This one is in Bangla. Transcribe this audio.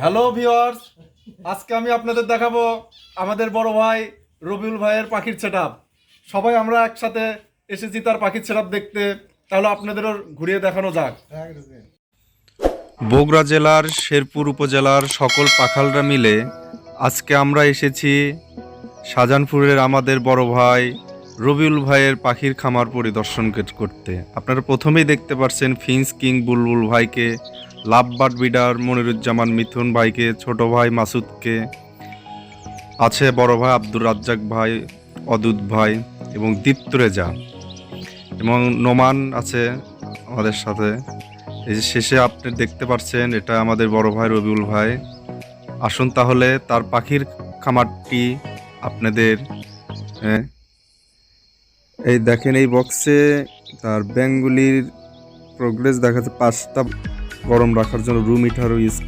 হ্যালো ভিওয়ার্স আজকে আমি আপনাদের দেখাবো আমাদের বড় ভাই রবিউল ভাইয়ের পাখির সেটআপ সবাই আমরা একসাথে এসেছি তার পাখির সেটআপ দেখতে। তাহলে আপনাদেরও ঘুরিয়ে দেখানো যাক। বগুড়া জেলার, শেরপুর উপজেলার সকল পাখালরা মিলে আজকে আমরা এসেছি শাহজাহানপুরের আমাদের বড় ভাই রবিউল ভাইয়ের পাখির খামার পরিদর্শন করতে। আপনারা প্রথমেই দেখতে পাচ্ছেন ফিন্স কিং বুলবুল ভাইকে লাভবার্ড বিডার মনিরুজ্জামান মিথুন ভাইকে ছোট ভাই মাসুদকে আছে বড় ভাই আব্দুর রাজ্জাক ভাই অদূত ভাই এবং দীপ্ত রেজা এবং নোমান আছে আমাদের সাথে। এই যে শেষে আপনি দেখতে পাচ্ছেন এটা আমাদের বড় ভাই রবিউল ভাই। আসুন তাহলে তার পাখির খামারটি আপনাদের হ্যাঁ, এই দেখেন এই বক্সে তার ব্যাঙ্গুলির প্রোগ্রেস দেখাচ্ছে পাঁচটা গরম রাখার জন্য রুম হিটারও ইউজ